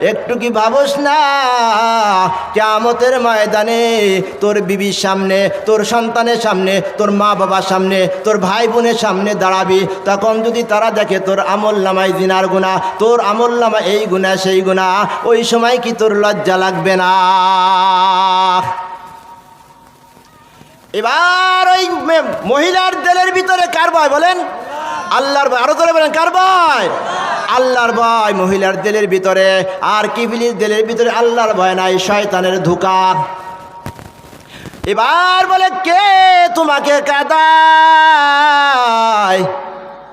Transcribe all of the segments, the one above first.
একটু কি ভাবস না? কেমতের ময়দানে তোর বিবির সামনে, তোর সন্তানের সামনে, তোর মা বাবার সামনে, তোর ভাই বোনের সামনে দাঁড়াবি। তখন যদি তারা দেখে তোর আমল নামায় দিনার গুণা তোর আমল নামা এই গুণা সেই গুণা ওই সময় কি তোর লজ্জা লাগবে না? এবার ওই মহিলার দেলের ভিতরে কার ভয় বলেন? আল্লাহর আরও করে বলেন, কার ভয়? আল্লাহর ভয়, মহিলার দিলের ভিতরে। আর কিবিলির দিলের ভিতরে আল্লাহর ভয় নাই, শয়তানের ধোকা। এবার বলে, কে তোমাকে কাদায়?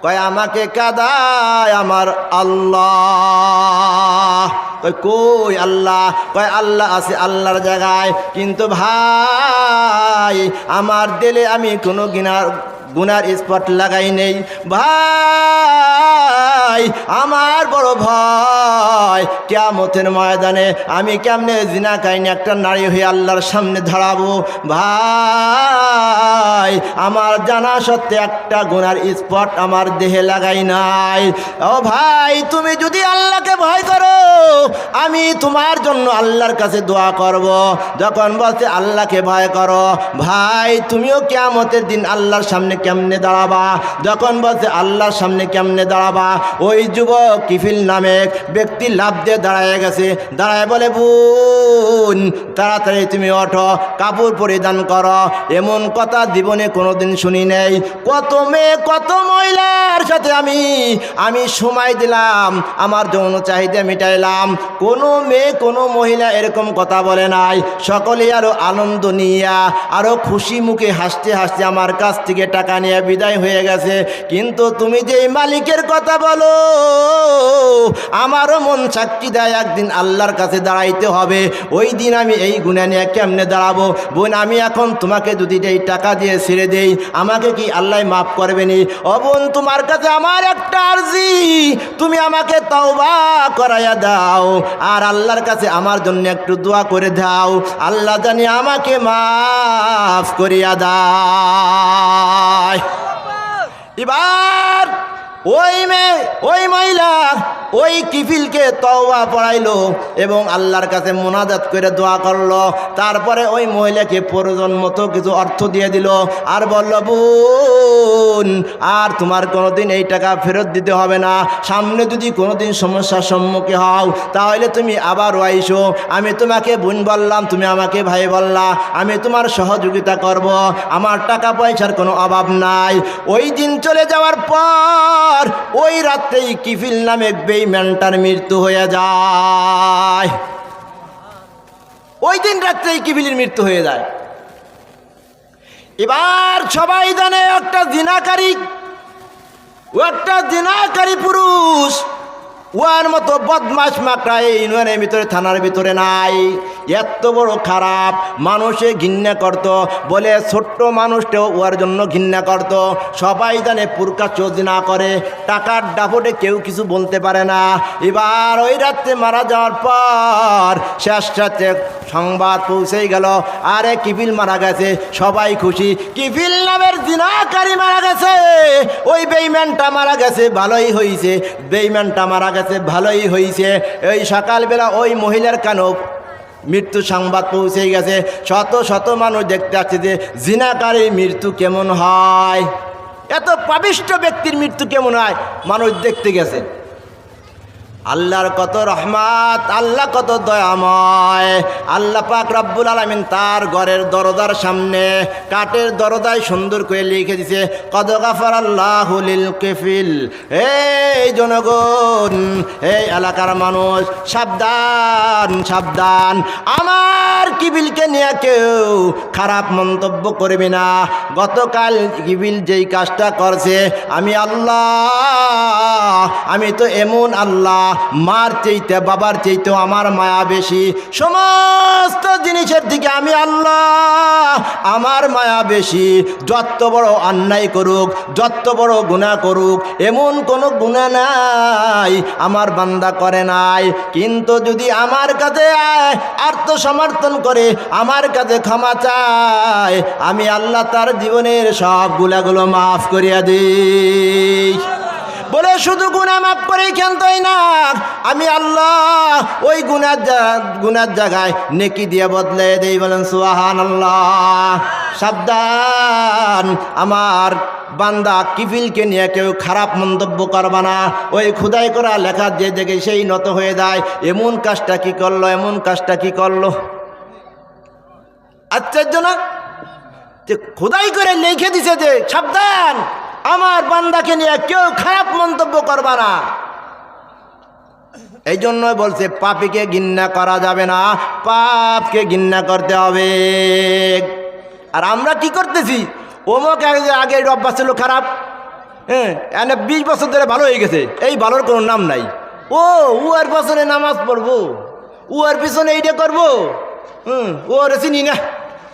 কয়, আমাকে কাদায় আমার আল্লাহ। কয়, কই আল্লাহ? কয়, আল্লাহ আছে আল্লাহর জায়গায়। কিন্তু ভাই, আমার দিলে আমি কোনো গিনার গুনার স্পট লাগাই নেই। ভাই, আমার বড় ভয় কেমতের ময়দানে আমি কেমনে জিনা কাহিনী একটা নারী হয়ে আল্লাহর সামনে দাঁড়াবো? ভাই, আমার জানা সত্ত্বে একটা গুনার স্পট আমার দেহে লাগাই নাই। ও ভাই, তুমি যদি আল্লাহকে ভয় করো, আমি তোমার জন্য আল্লাহর কাছে দোয়া করব। যখন বলছে আল্লাহকে ভয় করো, ভাই, তুমিও কেমতের দিন আল্লাহর সামনে কেমনে দাঁড়াবা? যখন বলছে, আল্লাহর সামনে কেমনে দাঁড়াবা? ওই যুবক কিফিল নামে ব্যক্তি লাভ দিয়ে দাঁড়ায় গেছে। দাঁড়ায় বলে, বোন, তাড়াতাড়ি তুমি ওঠো, কাপড় পরিধান করো। এমন কথা জীবনে কোনোদিন শুনি নেই। কত মেয়ে, কত মহিলার সাথে আমি আমি সময় দিলাম, আমার যৌন চাহিদা মিটাইলাম। কোনো মেয়ে, কোনো মহিলা এরকম কথা বলে নাই। সকলে আরও আনন্দ নিয়া, আরও খুশি মুখে হাসতে হাসতে আমার কাছ থেকে টাকা নিয়ে বিদায় হয়ে গেছে। কিন্তু তুমি যে মালিকের কথা বলো আমারও মন সাক্ষী দেয় একদিন আল্লাহর কাছে দাঁড়াইতে হবে। ওই দিন আমি এই গুণা নিয়ে কেমনে দাঁড়াবো? বোন, আমি এখন তোমাকে যদি এই টাকা দিয়ে ছেড়ে দেই, আমাকে কি আল্লাহ মাফ করবে নি ও বোন, তোমার কাছে আমার একটা আর্জি। তুমি আমাকে তওবা করাইয়া দাও আর আল্লাহর কাছে আমার জন্য একটু দোয়া করে দাও। আল্লাহ জানি আমাকে মাফ করিয়া দায় এবার ওই মেয়ে, ওই মহিলা, ওই কিফিলকে তওবা পড়াইলো এবং আল্লাহর কাছে মোনাজাত করে দোয়া করল। তারপরে ওই মহিলাকে প্রয়োজন মতো কিছু অর্থ দিয়ে দিল আর বলল, বোন, আর তোমার কোনোদিন এই টাকা ফেরত দিতে হবে না। সামনে যদি কোনোদিন সমস্যার সম্মুখীন হও, তাহলে তুমি আবার আইসো। আমি তোমাকে বোন বললাম, তুমি আমাকে ভাই বললা। আমি তোমার সহযোগিতা করব। আমার টাকা পয়সার কোনো অভাব নাই। ওই দিন চলে যাওয়ার পর ওই রাত্রেই কিফিল নামে বেইম্যানটার মৃত্যু হয়ে যায়। ওই দিন রাত্রেই কিফিলের মৃত্যু হয়ে যায়। এবার সবাই জানে একটা জিনাকারী, ও একটা দিনাকারী পুরুষ। ওয়ার মতো বদমাস মাকড়া এই ইউনিয়নের ভিতরে, থানার ভিতরে নাই। এত বড় খারাপ। মানুষে ঘৃণা করত। বলে ছোট্ট মানুষটাও ওয়ার জন্য ঘৃণা করত। সবাই জানে পুরকা চোদ না করে। টাকার ডাফটে কেউ কিছু বলতে পারে না। এবার ওই রাত্রে মারা যাওয়ার পর শেষ রাত্রে সংবাদ পৌঁছেই গেল। আরে কিফিল মারা গেছে। সবাই খুশি। কিফিল নামের জিনাকারী মারা গেছে। ওই বেইম্যানটা মারা গেছে। ভালোই হয়েছে বেইম্যানটা মারা গেছে। ভালোই হয়েছে এই সকালবেলা ওই মহিলার কানও মৃত্যু সংবাদ পৌঁছে গেছে। শত শত মানুষ দেখতে আসছে যে জিনাকারী মৃত্যু কেমন হয়। এত পাবিষ্ট ব্যক্তির মৃত্যু কেমন হয়? মানুষ দেখতে গেছে। আল্লাহর কত রহমাত, আল্লাহ কত দয়াময়। আল্লাহ পাক রব্বুল আলমিন তার ঘরের দরজার সামনে কাঠের দরজায় সুন্দর করে লিখে দিছে কদ গাফার আল্লাহ কেফিল। এই জনগণ, এই এলাকার মানুষ, সাবধান সাবধান। আমার কিবিলকে নিয়ে কেউ খারাপ মন্তব্য করবে না। গতকাল কিবিল যেই কাজটা করছে, আমি আল্লাহ, আমি তো এমন আল্লাহ মার চাইতে, বাবার চাইতেও আমার মায়া বেশি। সমস্ত জিনিসের দিকে আমি আল্লাহ, আমার মায়া বেশি। যত বড় অন্যায় করুক, যত বড় গুণা করুক, এমন কোনো গুণা নাই, আমার বান্দা করে নাই। কিন্তু যদি আমার কাছে আত্মসমর্থন করে, আমার কাছে ক্ষমা চায়, আমি আল্লাহ তার জীবনের সব গুলাগুলো মাফ করিয়া দিই। বলে শুধু গুণা মাফ করেই ক্ষান্তই না। আমি আল্লাহ ওই গুনার জা- গুনার জায়গায় নেকি দিয়ে বদলে দেই বলেন সুহান আল্লাহ সাবধান, আমার বান্দা কিফিলকে নিয়ে কেউ খারাপ মন্তব্য করবা না। ওই খুদাই করা লেখা যে দেখে সেই নত হয়ে যায়। এমন কাজটা কি করল, এমন কাজটা কি করল? আশ্চর্য না? যে খোদাই করে লিখে দিছে যে সাবধান আমার বান্দাকে নিয়ে কেউ খারাপ মন্তব্য করবা না। এই জন্যই বলছে, পাপিকে ঘিন্না করা যাবে না, পাপকে ঘিন্না করতে হবে। আর আমরা কি করতেছি? অমুক আগে অভ্যাস ছিল খারাপ হ্যাঁ এনে বিশ বছর ধরে ভালো হয়ে গেছে, এই ভালোর কোনো নাম নাই। ও আর বছরে নামাজ পড়ব আর পিছনে এইটা করব, হুম, ও চিনি না।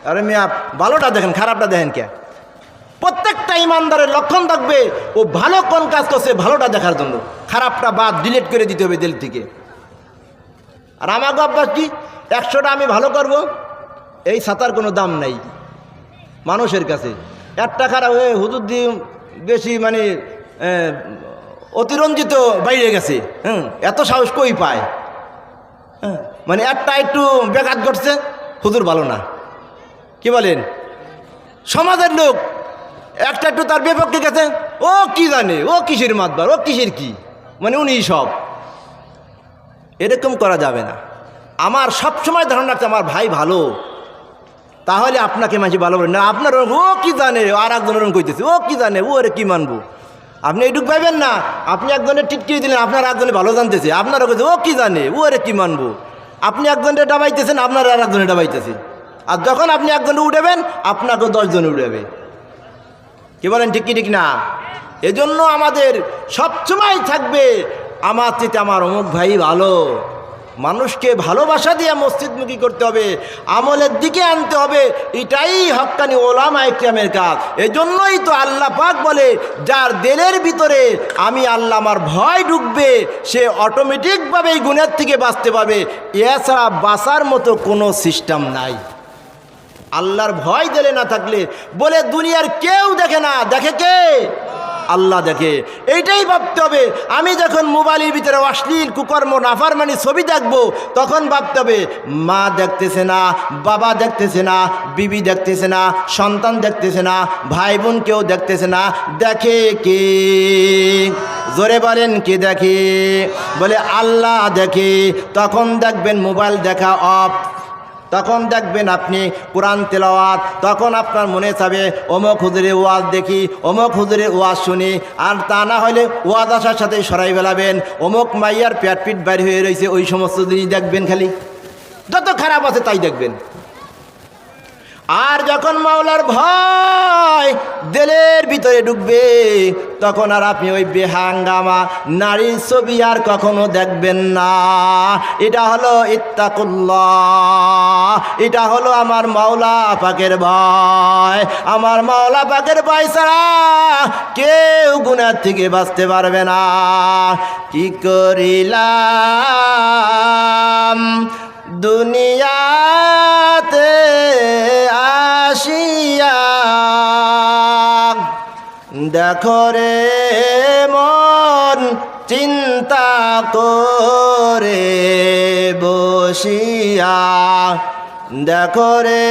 আরে মিয়া, ভালোটা দেখেন, খারাপটা দেখেন কে? প্রত্যেকটা ইমানদারের লক্ষণ থাকবে ও ভালো কোন কাজ করছে ভালোটা দেখার জন্য। খারাপটা বাদ ডিলিট করে দিতে হবে দিল থেকে। আর আমাকে অভ্যাস কি একশোটা আমি ভালো করব এই সাঁতার কোনো দাম নাই মানুষের কাছে। একটা খারাপ হয়ে হুজুর দিয়ে বেশি মানে অতিরঞ্জিত বাইরে গেছে হুম এত সাহস কই পায়? হ্যাঁ, মানে একটা একটু ব্যাঘাত ঘটছে হুজুর ভালো না। কি বলেন? সমাজের লোক একটা একটু তার বিপক্ষে গেছে। ও কি জানে? ও কিসের মাতবার? ও কিসের কি? মানে উনি সব। এরকম করা যাবে না। আমার সব সময় ধারণা রাখছে আমার ভাই ভালো। তাহলে আপনাকে মাঝে ভালো বলেন না, আপনার ও কি জানে? আর একজন ওরকম কইতেছে। ও কি জানে? ও ওরে কি মানবো? আপনি এইটুক পাইবেন না। আপনি একজনের টিটকিয়ে দিলেন, আপনার একজনে ভালো জানতেছে। আপনারও কইছে, ও কি জানে? ও ওরে কি মানবো? আপনি একজনটা ডাবাইতেছেন, আপনার আর একজনে ডাবাইতেছে। আর যখন আপনি একজনে উঠেবেন, আপনাকেও দশজনে উঠেবে। কি বলেন, ঠিক কি, ঠিক না? এজন্য আমাদের সবসময় থাকবে আমার চেয়ে আমার অমুক ভাই ভালো। মানুষকে ভালোবাসা দিয়ে মসজিদমুখী করতে হবে, আমলের দিকে আনতে হবে, এটাই হক্কানি ওলামা ইকরামের কাজ। এজন্যই তো আল্লাহ পাক বলে, যার দেলের ভিতরে আমি আল্লাহ আমার ভয় ঢুকবে, সে অটোমেটিকভাবে এই গুণের থেকে বাঁচতে পারবে। এছাড়া বাঁচার মতো কোনো সিস্টেম নাই। আল্লাহর ভয় দিলে না থাকলে বলে দুনিয়ার কেউ দেখে না। দেখে কে? আল্লাহ দেখে। এইটাই ভাবতে হবে। আমি যখন মোবাইলের ভিতরে অশ্লীল কুকর্ম, নাফারমানি ছবি দেখব, তখন ভাবতে হবে, মা দেখতেছে না, বাবা দেখতেছে না, বিবি দেখতেছে না, সন্তান দেখতেছে না ভাই বোন কেউ দেখতেছে না। দেখে কে? জোরে বলেন, কে দেখে? বলে আল্লাহ দেখে। তখন দেখবেন মোবাইল দেখা অফ। তখন দেখবেন আপনি কোরআন তেলাওয়াত, তখন আপনার মনে চাবে অমুক হুজুরে ওয়াজ দেখি, অমুক হুজুরে ওয়াজ শুনি, আর তা না হলে ওয়াজ আসার সাথে সরাই বেলাবেন, অমুক মাইয়ার প্যাটপিট পিট বাইর হয়ে রয়েছে ওই সমস্ত জিনিস দেখবেন খালি। যত খারাপ আছে তাই দেখবেন। আর যখন মাওলার ভয় দিলের ভিতরে ঢুকবে, তখন আর আপনি ওই বেহাঙ্গামা নারীর ছবি আর কখনো দেখবেন না। এটা হলো ইত্তাকুল্লাহ। এটা হলো আমার মাওলা পাকের ভয়। আমার মাওলা পাকের ভয় ছাড়া কেউ গুণার থেকে বাঁচতে পারবে না। কি করিলাম? দুনিয়াতে আসিয়া, দেখো রে মন চিন্তা করে বসিয়া, দেখো রে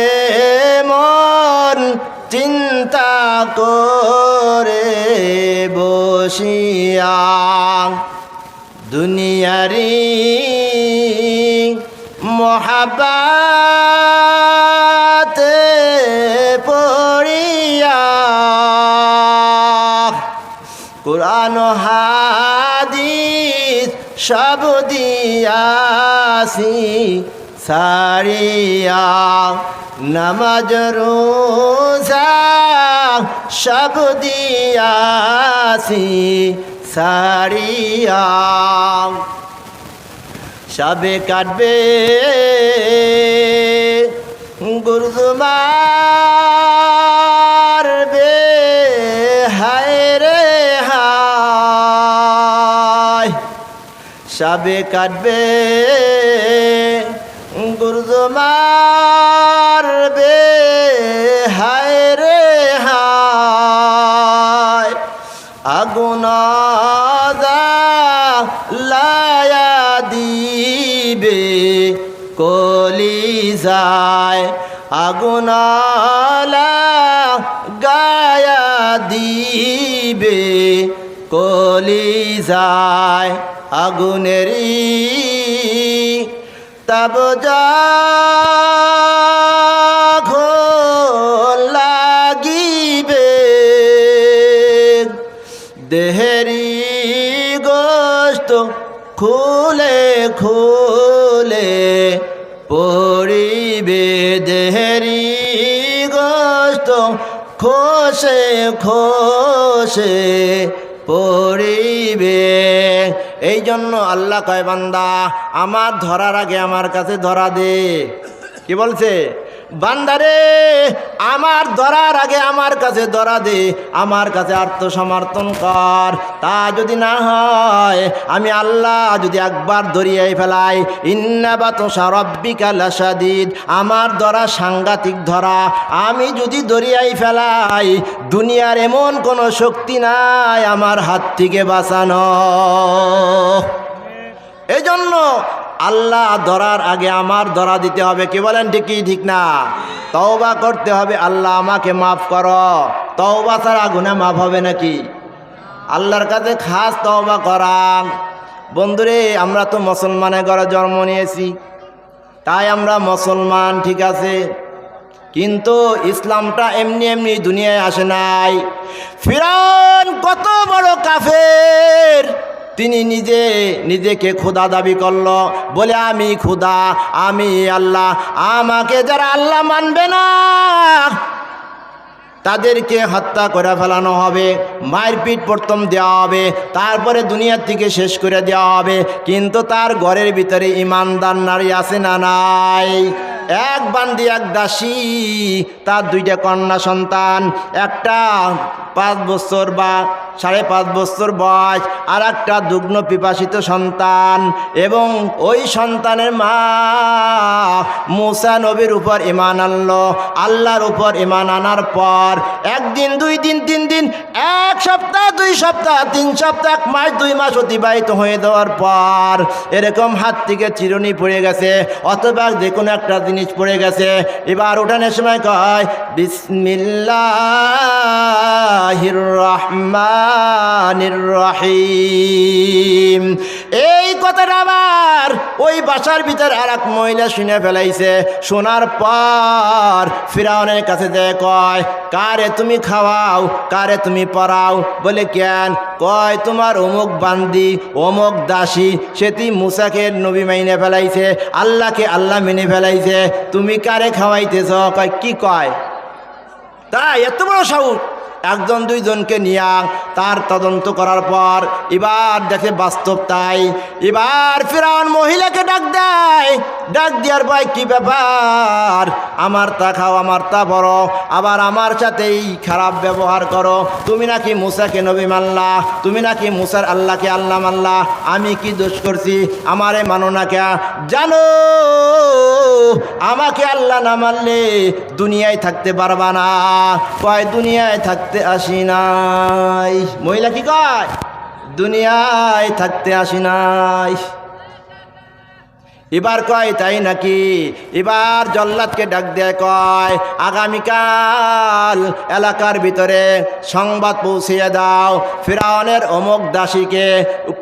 মন চিন্তা করে বসিয়া দুনিয়ারি মহাবাতে পড়িয়া কোরআন হাদিস সব দিয়াছি সারিয়া নামাজ রোজা সব দিয়াছি সারিয়া। সবে কাটবে। গুরুমার বে হায় রে হায়। সবে কাটবে। গুরুমার যায় আগুনালা গায়া দিবে কলি যায় আগুনেরি তব যা খোসে খোসে পড়িবে। এই জন্য আল্লাহ কয়, বান্দা, আমার ধরার আগে আমার কাছে ধরা দে। কি বলছে? বান্দারে, আমার ধরার আগে আমার কাছে ধরা দে, আমার কাছে আত্মসমর্থন কর। তা যদি না হয়, আমি আল্লাহ যদি একবার ধরিয়াই ফেলাই ইন্নাবাত সারব্বিকা লাসাদিদ আমার ধরা সাংঘাতিক ধরা। আমি যদি দরিয়াই ফেলাই, দুনিয়ার এমন কোনো শক্তি নাই আমার হাত থেকে বাঁচানো। এই জন্য আল্লাহ ধরার আগে আমার ধরা দিতে হবে। কি বলেন ঠিকই ঠিক না? তওবা করতে হবে, আল্লাহ আমাকে মাফ করো। তওবা ছাড়া গুণা মাফ হবে নাকি? আল্লাহর কাছে খাস তওবা করা বন্ধুরে, আমরা তো মুসলমানের ঘরে জন্ম নিয়েছি। তাই আমরা মুসলমান, ঠিক আছে? কিন্তু ইসলামটা এমনি এমনি দুনিয়ায় আসে নাই। ফিরান কত বড় কাফের! তিনি নিজে, নিজেকে খোদা দাবি করল। বলে, আমি খোদা আমি আল্লাহ, আমাকে যারা আল্লাহ মানবে না, তাদেরকে হত্যা করে ফেলানো হবে মায়ের পিঠ প্রথম দেওয়া হবে, তারপরে দুনিয়ার থেকে শেষ করে দেওয়া হবে। কিন্তু তার ঘরের ভিতরে ইমানদার নারী আছে না নাই? এক বান্দি, এক দাসী, তার দুইটা কন্যা সন্তান, একটা পাঁচ বছর বা সাড়ে পাঁচ বছর বয়স আর একটা দুগ্ন পিপাসিত সন্তান। এবং ওই সন্তানের মা মুসা নবীর উপর ইমান আনলো, আল্লাহর উপর ইমান আনার পর একদিন, দুই দিন, তিন দিন, এক সপ্তাহ, দুই সপ্তাহ, তিন সপ্তাহ, এক মাস, দুই মাস অতিবাহিত হয়ে দেওয়ার পর এরকম হাত থেকে চিরুনি পড়ে গেছে, অথবা যে কোনো একটা জিনিস পড়ে গেছে। এবার ওঠানোর সময় কয়, বিসমিল্লাহির রহিম। এই কথাটা আবার ওই বাসার ভিতর আর এক মহিলা শুনে ফেলাইছে। শোনার পর ফিরাউনের কাছে যে কয়, কারে তুমি খাওয়াও, কারে তুমি পড়াও বলে, কেন? কয়, তোমার অমুক বান্দি, অমুক দাসী সেটি মুসাকে নবী মাইনে ফেলাইছে, আল্লাহকে আল্লাহ মেনে ফেলাইছে। তুমি কারে খাওয়াইতেছ? কয়, কি কয়? তাই এত বড় সাহস। একজন দুইজনকে নিয়ে তার তদন্ত করার পর এবার দেখে বাস্তব তাই। এবার ফিরাউন মহিলাকে ডাক দেয়। ডাক দেওয়ার ভাই কি ব্যাপার? আমার তা খাও, আমার তা বড় আবার আমার সাথেই খারাপ ব্যবহার করো। তুমি নাকি মুসাকে নবী মাল্লা তুমি নাকি মুসার আল্লাহকে আল্লাহ মাল্লা আমি কি দোষ করছি? আমারে মানো না কে জানো, আমাকে আল্লাহ না মানলে দুনিয়ায় থাকতে পারবা না। কয়, দুনিয়ায় থাকতে আসি নাই। মহিলা কি কয়? দুনিয়ায় থাকতে আসি নাই। এবার কয় তাই নাকি? এবার জল্লাদকে ডাক দেয় কয়, আগামীকাল এলাকার ভিতরে সংবাদ পৌঁছিয়ে দাও। ফিরাউনের অমুক দাসীকে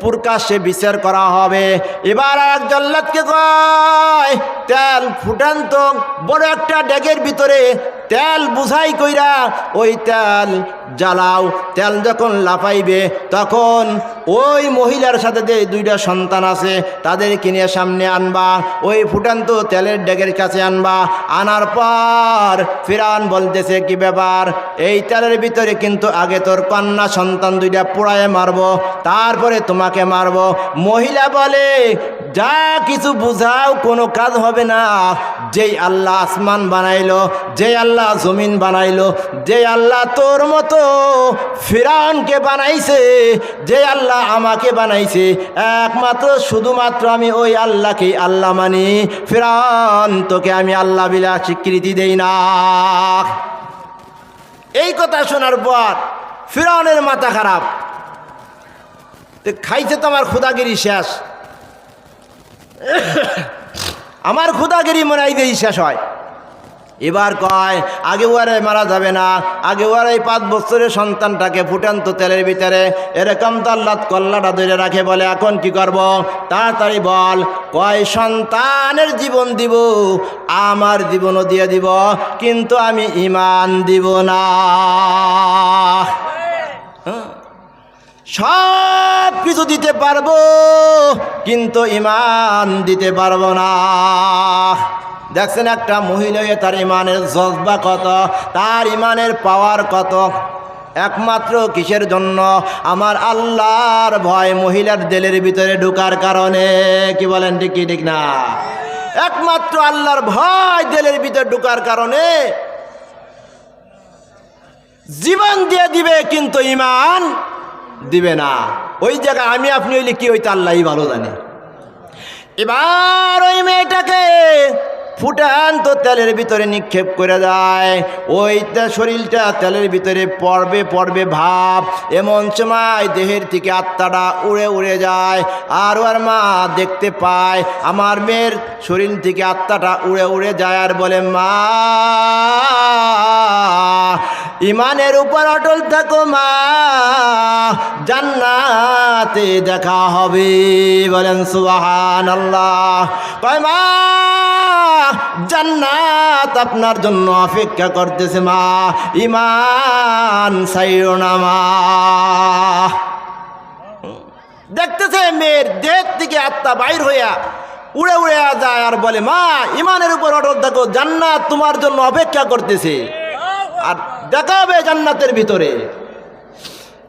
প্রকাশ্যে বিচার করা হবে। এবার এক জল্লাদকে কয়, তেল ফুটান্ত বড় একটা ডেগের ভিতরে তেল বুঝাই কইরা ওই তেল জ্বালাও। তেল যখন লাফাইবে, তখন ওই মহিলার সাথে যে দুইটা সন্তান আছে, তাদের কিনে সামনে আনবা। ওই ফুটান্ত তেলের ডেগের কাছে আনবা। আনার পর ফিরান বলতেছে, কি ব্যাপার? এই তেলের ভিতরে কিন্তু আগে তোর কন্যা সন্তান দুইটা পোড়ায় মারবো, তারপরে তোমাকে মারবো। মহিলা বলে, যা কিছু বুঝাও, কোনো কাজ হবে না। যেই আল্লাহ আসমান বানাইল, যেই আল্লাহ জমিন বানাইলো যে আল্লাহ তোর মতো ফিরাউনকে বানাইছে যে আল্লাহ আমাকে বানাইছে, একমাত্র শুধুমাত্র আমি ওই আল্লাহকে আল্লাহ মানি। ফিরাউন, তোকে আমি আল্লাহ বিলা স্বীকৃতি দেই না। এই কথা শোনার পর ফিরাউনের মাথা খারাপ। খাইছে তো আমার খুদাগিরি শেষ। আমার খুদাগিরি মনে হয় এই শেষ হয়। এবার কয়, আগে ওয়ারে মারা যাবে না, আগে ওয়ার এই পাঁচ বছরের সন্তানটাকে ফুটান্ত তেলের ভিতরে এরকম তাল্লাত কল্লাটা ধরে রাখে বলে, এখন কি করব? তাড়াতাড়ি বল, কয়, সন্তানের জীবন দিব, আমার জীবনও দিয়ে দিব, কিন্তু আমি ইমান দিব না। হ্যাঁ। সব কিছু দিতে পারব, কিন্তু ইমান দিতে পারব না। দেখছেন একটা মহিলা তার ইমানের জজবা কত, তার ইমানের পাওয়ার কত? একমাত্র কিসের জন্য? আমার আল্লাহর ভয় মহিলার দেলের ভিতরে ঢুকার কারণে। কি বলেন ঠিক ঠিক না? একমাত্র আল্লাহর ভয় দেলের ভিতরে ঢুকার কারণে। জীবন দিয়ে দিবে, কিন্তু ইমান দিবে না। ওই জায়গায় আমি আপনি হইলে কি হইতে আল্লাহই ভালো জানে। এবার ওই মেয়েটাকে ফুটান্ত তেলের ভিতরে নিক্ষেপ করে যায় ওই শরীরটা তেলের ভিতরে পড়বে পড়বে ভাব। এমন সময় দেহের থেকে আত্মাটা উড়ে উড়ে যায়। আর ওর মা দেখতে পায়, আমার মেয়ের শরীর থেকে আত্মাটা উড়ে উড়ে যায় আর বলে, মা! ইমানের উপর অটল থাকো মা। জান্নাতে দেখা হবে। বলেন সুবাহান আল্লাহ কয় মা, জান্নাত আপনার জন্য অপেক্ষা করতেছে মা। ইমান সাইও না মা। দেখতেছে মেয়ের দেহ থেকে আত্মা বাইর হইয়া উড়ে উড়ে যায় আর বলে, মা, ইমানের উপর অটল থাকো। জান্নাত তোমার জন্য অপেক্ষা করতেছে। আর দেখা হবে জান্নাতের ভিতরে।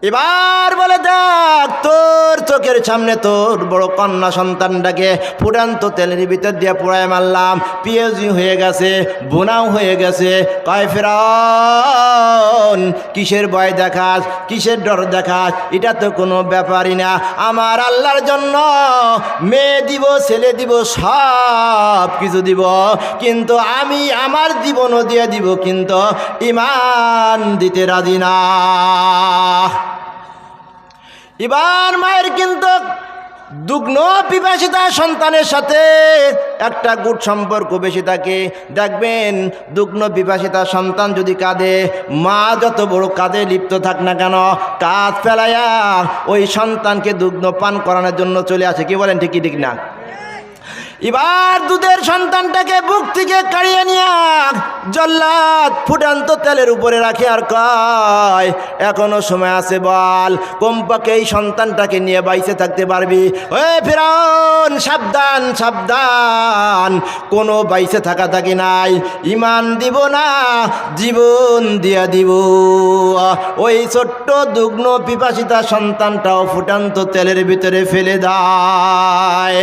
এবার বলে দেখ, তোর চোখের সামনে তোর বড় কন্যা সন্তানটাকে ফুটান্ত তেলের ভিতর দিয়ে পোড়ায় মারলাম। পিএজি হয়ে গেছে, বোনাও হয়ে গেছে। কয় ফেরাউন, কিসের ভয় দেখাস, কিসের ডর দেখাস? এটা তো কোনো ব্যাপারই না। আমার আল্লাহর জন্য মেয়ে দিব, ছেলে দিব, সব কিছু দিব। কিন্তু আমি আমার জীবনও দিয়ে দিব, কিন্তু ইমান দিতে রাজি না। এবার মায়ের কিন্তু দুগ্ন পিপাসিতা সন্তানের সাথে একটা গুড সম্পর্ক বেশি থাকে। দেখবেন, দুগ্ন পিপাসিতা সন্তান যদি কাঁদে, মা যত বড় কাঁদে লিপ্ত থাক না কেন, কাজ ফেলাইয়া ওই সন্তানকে দুগ্ন পান করানোর জন্য চলে আসে। কি বলেন ঠিকই ঠিক না? এবার দুধের সন্তানটাকে বুক থেকে কাড়িয়ে নিয়ে জল্লাদ ফুটান্ত তেলের উপরে রাখে আর কয়, এখনও সময় আছে বল কমপাকে এই সন্তানটাকে নিয়ে বাইসে থাকতে পারবি। ওয়ে ফেরাউন, সাবধান সাবধান, কোনো বাইসে থাকা থাকি নাই, ইমান দিব না, জীবন দিয়া দিব। ওই ছোট্ট দুগ্ন পিপাসিতা সন্তানটাও ফুটান্ত তেলের ভিতরে ফেলে দেয়।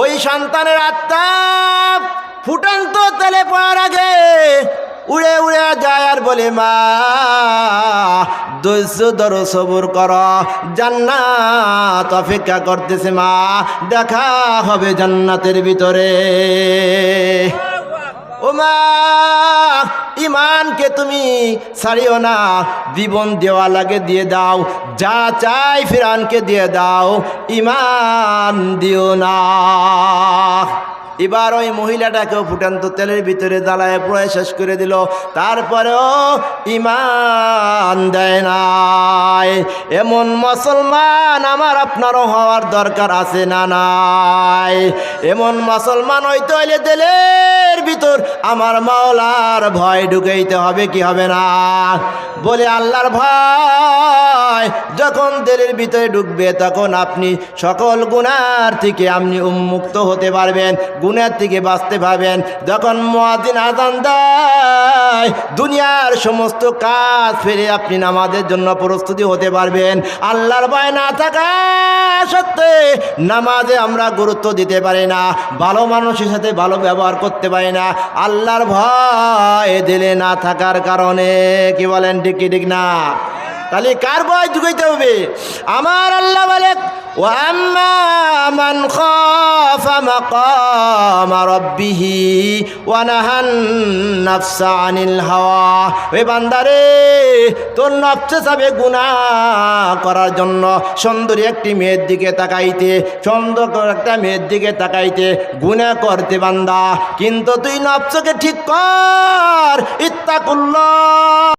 ওই সন্তানের আত্মা ফুটান্ত তেলে পড়ার আগে উড়ে উড়ে যায় আর বলে, মা ধৈর্য ধরো সবুর কর, জান্নাত অপেক্ষা করতেছে মা, দেখা হবে জান্নাতের ভিতরে। ও মা ইমানকে তুমি ছাড়িও না। জীবন দেওয়া লাগে দিয়ে দাও, যা চাই ফিরানকে দিয়ে দাও। ইমান দিও না। এবার ওই মহিলাটাকেও ফুটান্ত তেলের ভিতরে জ্বালায় পুরো শেষ করে দিল। তারপরেও ইমান দেয় নাই। এমন মুসলমান আমার আপনারও হওয়ার দরকার আছে না নাই? এমন মুসলমান হইতে হইলে তেলের ভিতর আমার মাওলার ভয় ঢুকাইতে হবে কি হবে না? বলে আল্লাহর ভয় যখন তেলের ভিতরে ঢুকবে তখন আপনি সকল গুণার থেকে আপনি উন্মুক্ত হতে পারবেন। গুনার থেকে বাঁচতে পারবেন যখন মহাদিন আজান দেয়, দুনিয়ার সমস্ত কাজ ফেলে আপনি নামাজের জন্য প্রস্তুতি হতে পারবেন। আল্লাহর ভয় না থাকা সত্ত্বে নামাজে আমরা গুরুত্ব দিতে পারি না। ভালো মানুষের সাথে ভালো ব্যবহার করতে পারি না। আল্লাহর ভয় দিলে না থাকার কারণে, কি বলেন, ঠিক কি, ঠিক না? তাহলে কার ভয় ঢুকাইতে হবে? আমার আল্লাহ বলে وأما من خاف مقام ربه ونهى النفس عن الهوى ওই বান্দারে তোর নফসে যাবে গুনাহ করার জন্য সুন্দরী একটি মেয়ের দিকে তাকাইতে সুন্দর একটা মেয়ের দিকে তাকাইতে গুনাহ করতে বান্দা কিন্তু তুই নফসকে ঠিক কর ইত্তাকুল্লাহ